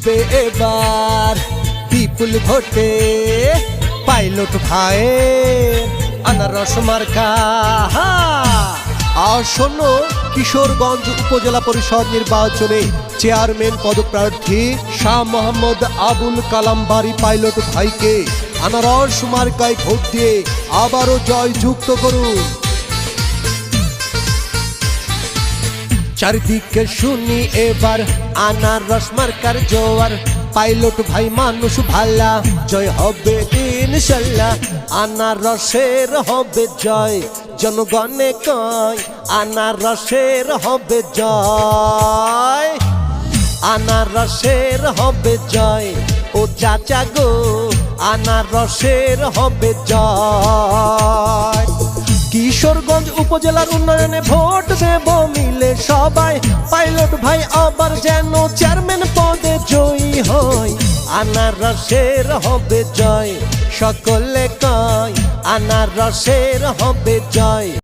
জিতবে এবার। বিপুল ভোটে পাইলট ভাই আনারস মার্কা। আসন্ন কিশোরগঞ্জ উপজেলা পরিষদ নির্বাচনে চেয়ারম্যান পদপ্রার্থী শাহ মোহাম্মদ আবুল কালাম বাড়ি পাইলট ভাইকে আনারস মার্কায় ভোট দিয়ে আবারও জয়যুক্ত করুন। চারিদিকে শুনি এবার, আনারস মার্কার জোয়ার। পাইলট ভাই, মানুষ ভালা, জয় হবে ইনশাল্লাহ। আনারসের হবে জয়, জনগণে কয়, আনারসের হবে জয়। আনারসের হবে জয়, ও চাচা গো, আনারসের হবে জয়। কিশোরগঞ্জ উপজেলার উন্নয়নে ভোট দেব সবাই। পাইলট ভাই, আবার যেন চেয়ারম্যান পদে জয়ী হয়। আনারসের হবে জয়, সকলে কয়, আনারসের হবে জয়।